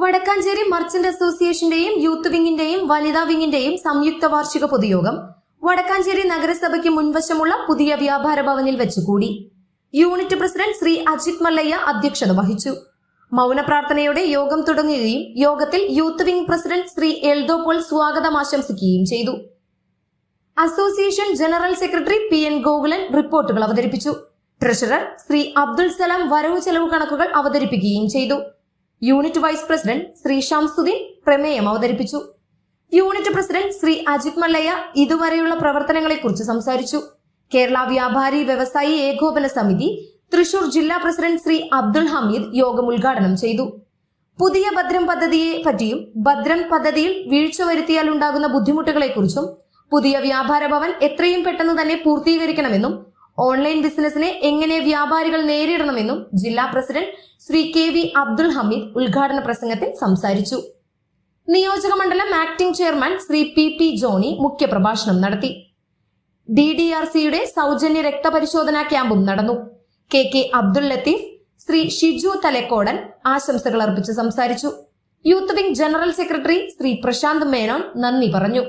Vadakkanchery merchant അസോസിയേഷന്റെയും youth വിങ്ങിന്റെയും വനിതാ വിങ്ങിന്റെയും സംയുക്ത വാർഷിക പൊതുയോഗം വടക്കാഞ്ചേരി നഗരസഭയ്ക്ക് മുൻവശമുള്ള പുതിയ വ്യാപാര ഭവനിൽ വെച്ച് കൂടി. യൂണിറ്റ് പ്രസിഡന്റ് ശ്രീ അജിത് മല്ലയ്യ അധ്യക്ഷത വഹിച്ചു. മൗന പ്രാർത്ഥനയോടെ യോഗം തുടങ്ങുകയും യോഗത്തിൽ youth wing president Shri Eldho Paul സ്വാഗതം ആശംസിക്കുകയും ചെയ്തു. Association general secretary P N Gokulan റിപ്പോർട്ടുകൾ അവതരിപ്പിച്ചു. ട്രഷറർ ശ്രീ അബ്ദുൾ സലാം വരവ് ചെലവ് കണക്കുകൾ അവതരിപ്പിക്കുകയും ചെയ്തു. Unit vice president Shri Shamsuddin പ്രമേയം അവതരിപ്പിച്ചു. യൂണിറ്റ് പ്രസിഡന്റ് ശ്രീ അജിത് മല്ലയ്യ ഇതുവരെയുള്ള പ്രവർത്തനങ്ങളെക്കുറിച്ച് സംസാരിച്ചു. കേരള വ്യാപാരി വ്യവസായി ഏകോപന സമിതി തൃശൂർ ജില്ലാ പ്രസിഡന്റ് ശ്രീ അബ്ദുൾ ഹമീദ് യോഗം ഉദ്ഘാടനം ചെയ്തു. പുതിയ ഭദ്രം പദ്ധതിയെ പറ്റിയും ഭദ്രം പദ്ധതിയിൽ വീഴ്ച വരുത്തിയാൽ ഉണ്ടാകുന്ന ബുദ്ധിമുട്ടുകളെക്കുറിച്ചും പുതിയ വ്യാപാര ഭവൻ എത്രയും പെട്ടെന്ന് തന്നെ പൂർത്തീകരിക്കണമെന്നും ഓൺലൈൻ ബിസിനസിനെ എങ്ങനെ വ്യാപാരികൾ നേരിടണമെന്നും ജില്ലാ president Shri K V Abdul Hameed ഉദ്ഘാടന പ്രസംഗത്തിൽ സംസാരിച്ചു. നിയോജക മണ്ഡലം acting chairman Shri P P Johnny മുഖ്യപ്രഭാഷണം നടത്തി. ഡി ഡി ആർ സിയുടെ സൗജന്യ രക്തപരിശോധനാ ക്യാമ്പും നടന്നു. കെ കെ അബ്ദുൽ ലത്തീഫ് ശ്രീ ഷിജു തലക്കോടൻ ആശംസകൾ അർപ്പിച്ച് സംസാരിച്ചു. Youth wing general secretary Shri Prashanth Menon നന്ദി പറഞ്ഞു.